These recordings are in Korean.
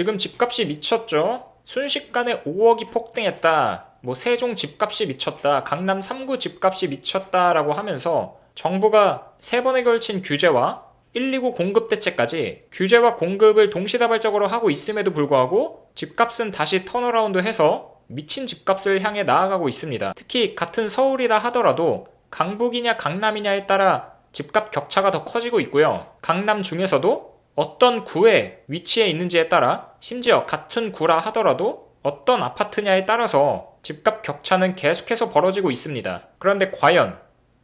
지금 집값이 미쳤죠? 순식간에 5억이 폭등했다. 뭐 세종 집값이 미쳤다. 강남 3구 집값이 미쳤다라고 하면서 정부가 세 번에 걸친 규제와 119 공급 대책까지 규제와 공급을 동시다발적으로 하고 있음에도 불구하고 집값은 다시 턴어라운드 해서 미친 집값을 향해 나아가고 있습니다. 특히 같은 서울이다 하더라도 강북이냐 강남이냐에 따라 집값 격차가 더 커지고 있고요. 강남 중에서도 어떤 구에 위치해 있는지에 따라 심지어 같은 구라 하더라도 어떤 아파트냐에 따라서 집값 격차는 계속해서 벌어지고 있습니다. 그런데 과연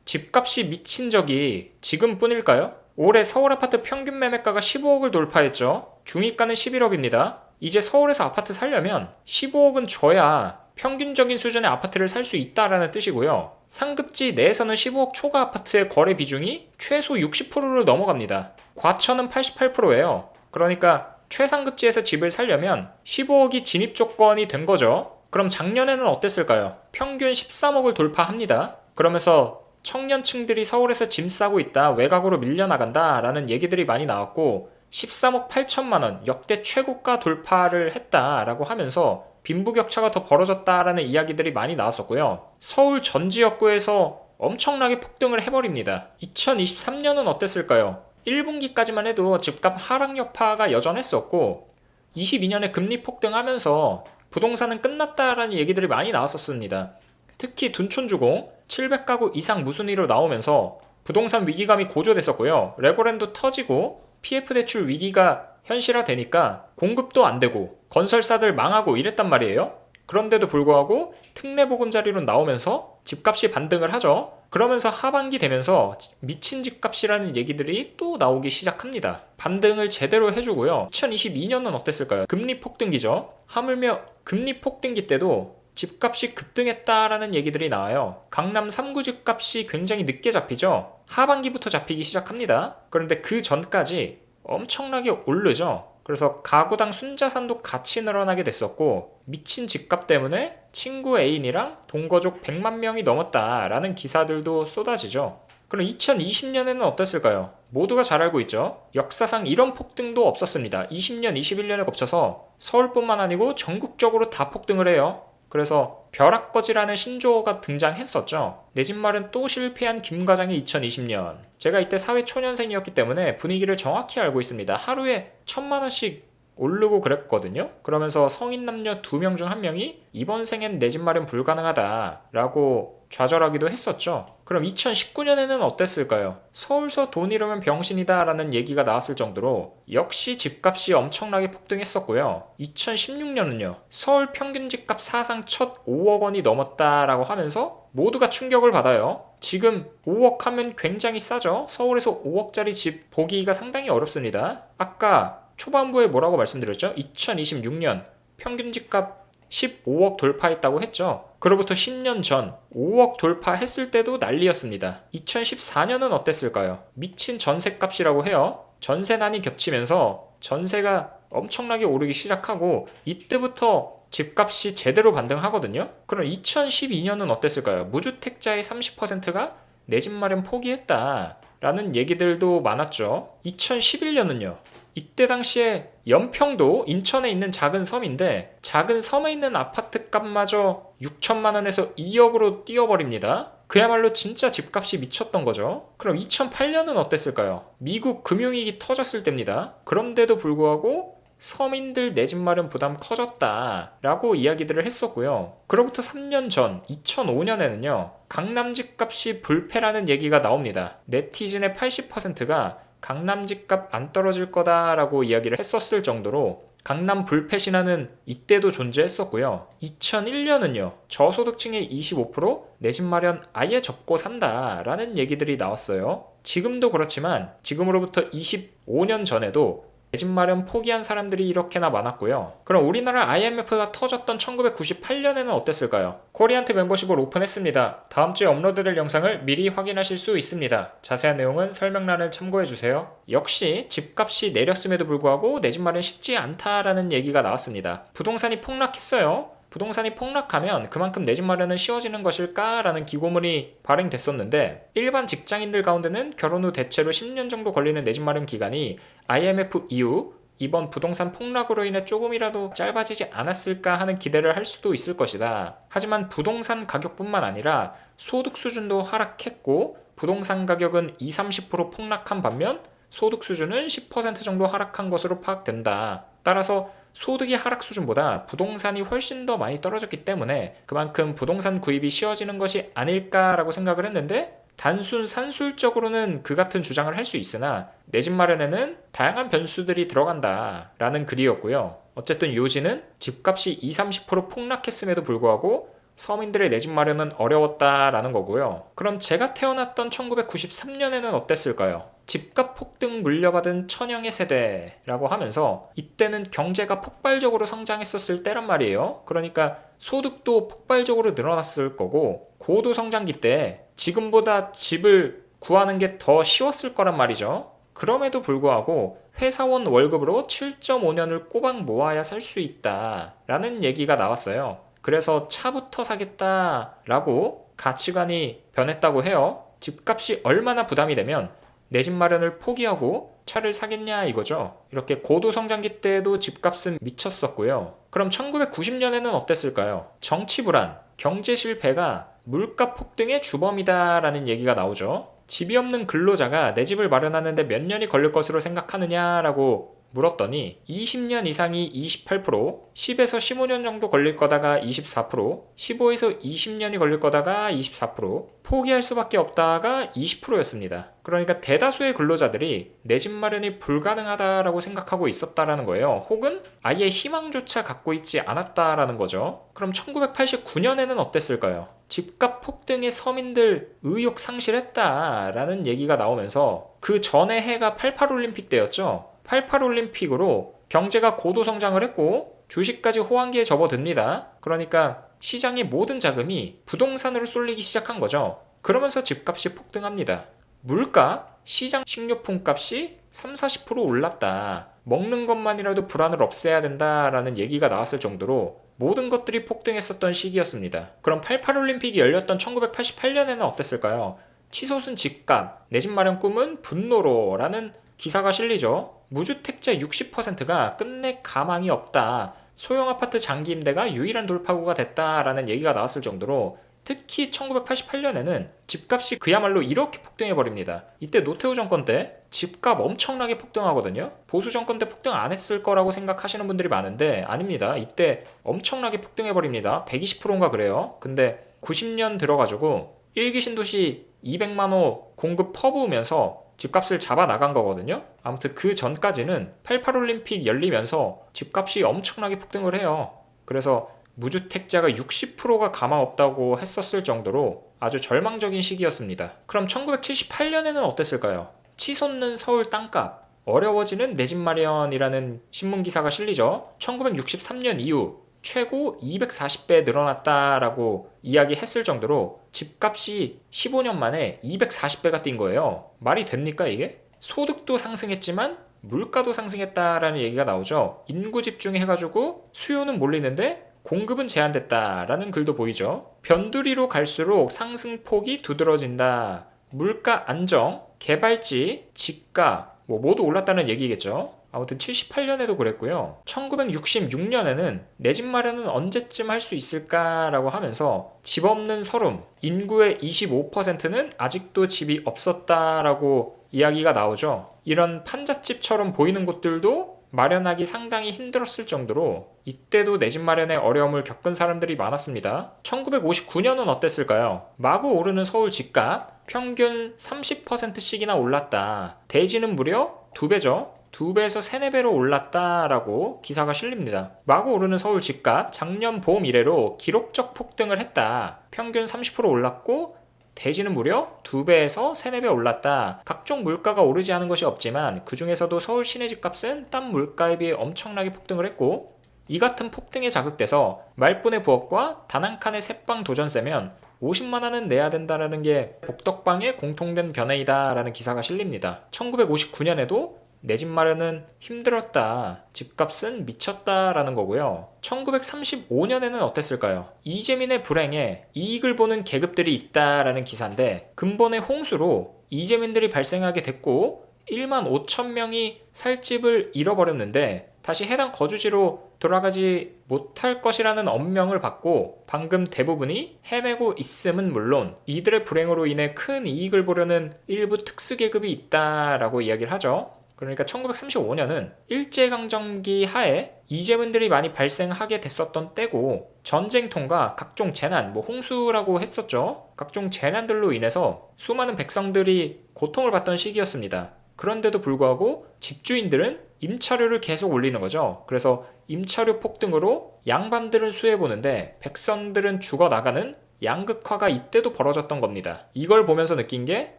집값이 미친 적이 지금뿐일까요? 올해 서울 아파트 평균 매매가가 15억을 돌파했죠. 중위가는 11억입니다. 이제 서울에서 아파트 살려면 15억은 줘야 평균적인 수준의 아파트를 살 수 있다라는 뜻이고요. 상급지 내에서는 15억 초과 아파트의 거래 비중이 최소 60%를 넘어갑니다. 과천은 88%예요. 그러니까 최상급지에서 집을 살려면 15억이 진입 조건이 된 거죠. 그럼 작년에는 어땠을까요? 평균 13억을 돌파합니다. 그러면서 청년층들이 서울에서 짐 싸고 있다, 외곽으로 밀려나간다 라는 얘기들이 많이 나왔고 13억 8천만 원 역대 최고가 돌파를 했다라고 하면서 빈부격차가 더 벌어졌다라는 이야기들이 많이 나왔었고요. 서울 전 지역구에서 엄청나게 폭등을 해버립니다. 2023년은 어땠을까요? 1분기까지만 해도 집값 하락 여파가 여전했었고 22년에 금리 폭등하면서 부동산은 끝났다라는 얘기들이 많이 나왔었습니다. 특히 둔촌주공 700가구 이상 무순위로 나오면서 부동산 위기감이 고조됐었고요. 레고랜드 터지고 PF 대출 위기가 현실화되니까 공급도 안 되고 건설사들 망하고 이랬단 말이에요. 그런데도 불구하고 특례 보금자리로 나오면서 집값이 반등을 하죠. 그러면서 하반기 되면서 미친 집값이라는 얘기들이 또 나오기 시작합니다. 반등을 제대로 해주고요. 2022년은 어땠을까요? 금리 폭등기죠. 하물며 금리 폭등기 때도 집값이 급등했다라는 얘기들이 나와요. 강남 3구 집값이 굉장히 늦게 잡히죠. 하반기부터 잡히기 시작합니다. 그런데 그 전까지 엄청나게 오르죠. 그래서 가구당 순자산도 같이 늘어나게 됐었고 미친 집값 때문에 친구 애인이랑 동거족 100만 명이 넘었다라는 기사들도 쏟아지죠. 그럼 2020년에는 어땠을까요? 모두가 잘 알고 있죠. 역사상 이런 폭등도 없었습니다. 20년, 21년에 거쳐서 서울뿐만 아니고 전국적으로 다 폭등을 해요. 그래서 벼락거지라는 신조어가 등장했었죠. 내 집 말은 또 실패한 김 과장의 2020년. 제가 이때 사회 초년생이었기 때문에 분위기를 정확히 알고 있습니다. 하루에 천만 원씩 오르고 그랬거든요. 그러면서 성인 남녀 두 명 중 한 명이 이번 생엔 내집 마련 불가능하다라고 좌절하기도 했었죠. 그럼 2019년에는 어땠을까요? 서울서 돈 잃으면 병신이다 라는 얘기가 나왔을 정도로 역시 집값이 엄청나게 폭등했었고요. 2016년은요. 서울 평균 집값 사상 첫 5억 원이 넘었다라고 하면서 모두가 충격을 받아요. 지금 5억 하면 굉장히 싸죠? 서울에서 5억짜리 집 보기가 상당히 어렵습니다. 아까 초반부에 뭐라고 말씀드렸죠? 2026년 평균 집값 15억 돌파했다고 했죠. 그로부터 10년 전 5억 돌파했을 때도 난리였습니다. 2014년은 어땠을까요? 미친 전세값이라고 해요. 전세난이 겹치면서 전세가 엄청나게 오르기 시작하고 이때부터 집값이 제대로 반등하거든요. 그럼 2012년은 어땠을까요? 무주택자의 30%가 내 집 마련 포기했다. 라는 얘기들도 많았죠. 2011년은요. 이때 당시에 연평도 인천에 있는 작은 섬인데 작은 섬에 있는 아파트 값마저 6천만 원에서 2억으로 뛰어버립니다. 그야말로 진짜 집값이 미쳤던 거죠. 그럼 2008년은 어땠을까요? 미국 금융위기 터졌을 때입니다. 그런데도 불구하고 서민들 내 집 마련 부담 커졌다 라고 이야기들을 했었고요. 그로부터 3년 전 2005년에는요. 강남 집값이 불패라는 얘기가 나옵니다. 네티즌의 80%가 강남 집값 안 떨어질 거다라고 이야기를 했었을 정도로 강남 불패 신화는 이때도 존재했었고요. 2001년은요. 저소득층의 25%내 집 마련 아예 접고 산다라는 얘기들이 나왔어요. 지금도 그렇지만 지금으로부터 25년 전에도 내 집 마련 포기한 사람들이 이렇게나 많았고요. 그럼 우리나라 IMF가 터졌던 1998년에는 어땠을까요? 코리안트 멤버십을 오픈했습니다. 다음 주에 업로드될 영상을 미리 확인하실 수 있습니다. 자세한 내용은 설명란을 참고해주세요. 역시 집값이 내렸음에도 불구하고 내 집 마련 쉽지 않다라는 얘기가 나왔습니다. 부동산이 폭락했어요. 부동산이 폭락하면 그만큼 내 집 마련은 쉬워지는 것일까라는 기고문이 발행됐었는데 일반 직장인들 가운데는 결혼 후 대체로 10년 정도 걸리는 내 집 마련 기간이 IMF 이후 이번 부동산 폭락으로 인해 조금이라도 짧아지지 않았을까 하는 기대를 할 수도 있을 것이다. 하지만 부동산 가격뿐만 아니라 소득 수준도 하락했고 부동산 가격은 20, 30% 폭락한 반면 소득 수준은 10% 정도 하락한 것으로 파악된다. 따라서 소득의 하락 수준보다 부동산이 훨씬 더 많이 떨어졌기 때문에 그만큼 부동산 구입이 쉬워지는 것이 아닐까라고 생각을 했는데 단순 산술적으로는 그 같은 주장을 할 수 있으나 내 집 마련에는 다양한 변수들이 들어간다 라는 글이었고요. 어쨌든 요지는 집값이 20, 30% 폭락했음에도 불구하고 서민들의 내 집 마련은 어려웠다라는 거고요. 그럼 제가 태어났던 1993년에는 어땠을까요? 집값 폭등 물려받은 천영의 세대라고 하면서 이때는 경제가 폭발적으로 성장했었을 때란 말이에요. 그러니까 소득도 폭발적으로 늘어났을 거고 고도 성장기 때 지금보다 집을 구하는 게 더 쉬웠을 거란 말이죠. 그럼에도 불구하고 회사원 월급으로 7.5년을 꼬박 모아야 살 수 있다 라는 얘기가 나왔어요. 그래서 차부터 사겠다라고 가치관이 변했다고 해요. 집값이 얼마나 부담이 되면 내 집 마련을 포기하고 차를 사겠냐 이거죠. 이렇게 고도 성장기 때에도 집값은 미쳤었고요. 그럼 1990년에는 어땠을까요? 정치 불안, 경제 실패가 물가 폭등의 주범이다라는 얘기가 나오죠. 집이 없는 근로자가 내 집을 마련하는데 몇 년이 걸릴 것으로 생각하느냐라고 물었더니 20년 이상이 28%, 10에서 15년 정도 걸릴 거다가 24%, 15에서 20년이 걸릴 거다가 24%, 포기할 수밖에 없다가 20%였습니다. 그러니까 대다수의 근로자들이 내 집 마련이 불가능하다라고 생각하고 있었다라는 거예요. 혹은 아예 희망조차 갖고 있지 않았다라는 거죠. 그럼 1989년에는 어땠을까요? 집값 폭등에 서민들 의욕 상실했다라는 얘기가 나오면서 그 전의 해가 88올림픽 때였죠. 88올림픽으로 경제가 고도 성장을 했고 주식까지 호황기에 접어듭니다. 그러니까 시장의 모든 자금이 부동산으로 쏠리기 시작한 거죠. 그러면서 집값이 폭등합니다. 물가, 시장 식료품 값이 3, 40% 올랐다. 먹는 것만이라도 불안을 없애야 된다라는 얘기가 나왔을 정도로 모든 것들이 폭등했었던 시기였습니다. 그럼 88올림픽이 열렸던 1988년에는 어땠을까요? 치솟은 집값, 내 집 마련 꿈은 분노로라는 기사가 실리죠. 무주택자 60%가 끝내 가망이 없다. 소형 아파트 장기 임대가 유일한 돌파구가 됐다라는 얘기가 나왔을 정도로 특히 1988년에는 집값이 그야말로 이렇게 폭등해 버립니다. 이때 노태우 정권 때 집값 엄청나게 폭등하거든요. 보수 정권 때 폭등 안 했을 거라고 생각하시는 분들이 많은데 아닙니다. 이때 엄청나게 폭등해 버립니다. 120%인가 그래요. 근데 90년 들어가지고 일기 신도시 200만 호 공급 퍼부으면서 집값을 잡아 나간 거거든요. 아무튼 그 전까지는 88올림픽 열리면서 집값이 엄청나게 폭등을 해요. 그래서 무주택자가 60%가 가망 없다고 했었을 정도로 아주 절망적인 시기였습니다. 그럼 1978년에는 어땠을까요? 치솟는 서울 땅값, 어려워지는 내 집 마련이라는 신문 기사가 실리죠. 1963년 이후 최고 240배 늘어났다라고 이야기했을 정도로 집값이 15년 만에 240배가 뛴 거예요. 말이 됩니까 이게? 소득도 상승했지만 물가도 상승했다라는 얘기가 나오죠. 인구 집중해가지고 수요는 몰리는데 공급은 제한됐다라는 글도 보이죠. 변두리로 갈수록 상승폭이 두드러진다. 물가 안정, 개발지, 집가 뭐 모두 올랐다는 얘기겠죠. 아무튼 78년에도 그랬고요. 1966년에는 내 집 마련은 언제쯤 할 수 있을까라고 하면서 집 없는 서름, 인구의 25%는 아직도 집이 없었다라고 이야기가 나오죠. 이런 판잣집처럼 보이는 곳들도 마련하기 상당히 힘들었을 정도로 이때도 내 집 마련에 어려움을 겪은 사람들이 많았습니다. 1959년은 어땠을까요? 마구 오르는 서울 집값 평균 30%씩이나 올랐다. 대지는 무려 2배죠. 2배에서 3, 4배로 올랐다라고 기사가 실립니다. 마구 오르는 서울 집값 작년 봄 이래로 기록적 폭등을 했다. 평균 30% 올랐고 대지는 무려 2배에서 3, 4배 올랐다. 각종 물가가 오르지 않은 것이 없지만 그 중에서도 서울 시내 집값은 딴 물가에 비해 엄청나게 폭등을 했고 이 같은 폭등에 자극돼서 말뿐의 부엌과 단 한 칸의 새빵 도전세면 50만 원은 내야 된다라는 게 복덕방의 공통된 견해이다라는 기사가 실립니다. 1959년에도 내 집 마련은 힘들었다. 집값은 미쳤다라는 거고요. 1935년에는 어땠을까요? 이재민의 불행에 이익을 보는 계급들이 있다라는 기사인데 근본의 홍수로 이재민들이 발생하게 됐고 1만 5천 명이 살 집을 잃어버렸는데 다시 해당 거주지로 돌아가지 못할 것이라는 엄명을 받고 방금 대부분이 헤매고 있음은 물론 이들의 불행으로 인해 큰 이익을 보려는 일부 특수계급이 있다라고 이야기를 하죠. 그러니까 1935년은 일제강점기 하에 이재민들이 많이 발생하게 됐었던 때고 전쟁통과 각종 재난, 뭐 홍수라고 했었죠. 각종 재난들로 인해서 수많은 백성들이 고통을 받던 시기였습니다. 그런데도 불구하고 집주인들은 임차료를 계속 올리는 거죠. 그래서 임차료 폭등으로 양반들은 수해보는데 백성들은 죽어나가는 양극화가 이때도 벌어졌던 겁니다. 이걸 보면서 느낀 게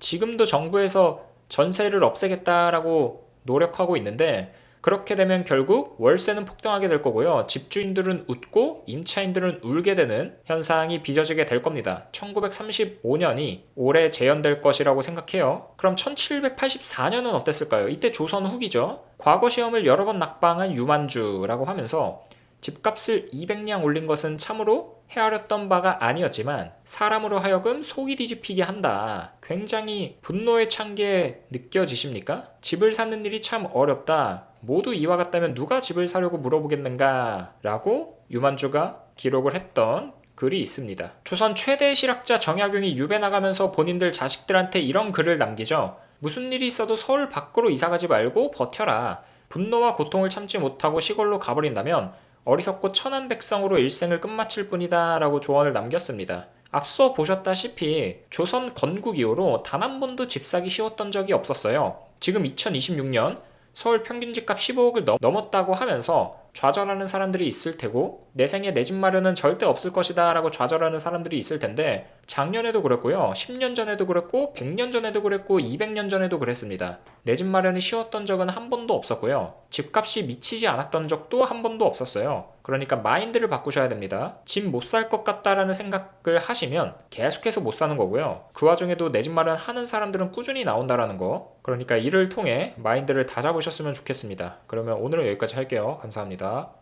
지금도 정부에서 전세를 없애겠다라고 노력하고 있는데 그렇게 되면 결국 월세는 폭등하게 될 거고요. 집주인들은 웃고 임차인들은 울게 되는 현상이 빚어지게 될 겁니다. 1935년이 올해 재현될 것이라고 생각해요. 그럼 1784년은 어땠을까요? 이때 조선 후기죠. 과거 시험을 여러 번 낙방한 유만주라고 하면서 집값을 200냥 올린 것은 참으로 헤아렸던 바가 아니었지만 사람으로 하여금 속이 뒤집히게 한다. 굉장히 분노에 찬게 느껴지십니까? 집을 사는 일이 참 어렵다. 모두 이와 같다면 누가 집을 사려고 물어보겠는가? 라고 유만주가 기록을 했던 글이 있습니다. 조선 최대 실학자 정약용이 유배 나가면서 본인들 자식들한테 이런 글을 남기죠. 무슨 일이 있어도 서울 밖으로 이사가지 말고 버텨라. 분노와 고통을 참지 못하고 시골로 가버린다면 어리석고 천한 백성으로 일생을 끝마칠 뿐이다 라고 조언을 남겼습니다. 앞서 보셨다시피 조선 건국 이후로 단 한 번도 집 사기 쉬웠던 적이 없었어요. 지금 2026년 서울 평균 집값 15억을 넘, 넘었다고 하면서 좌절하는 사람들이 있을 테고 내 생에 내 집 마련은 절대 없을 것이다 라고 좌절하는 사람들이 있을 텐데 작년에도 그랬고요 10년 전에도 그랬고 100년 전에도 그랬고 200년 전에도 그랬습니다. 내 집 마련이 쉬웠던 적은 한 번도 없었고요. 집값이 미치지 않았던 적도 한 번도 없었어요. 그러니까 마인드를 바꾸셔야 됩니다. 집 못 살 것 같다라는 생각을 하시면 계속해서 못 사는 거고요. 그 와중에도 내 집 마련 하는 사람들은 꾸준히 나온다라는 거. 그러니까 이를 통해 마인드를 다 잡으셨으면 좋겠습니다. 그러면 오늘은 여기까지 할게요 감사합니다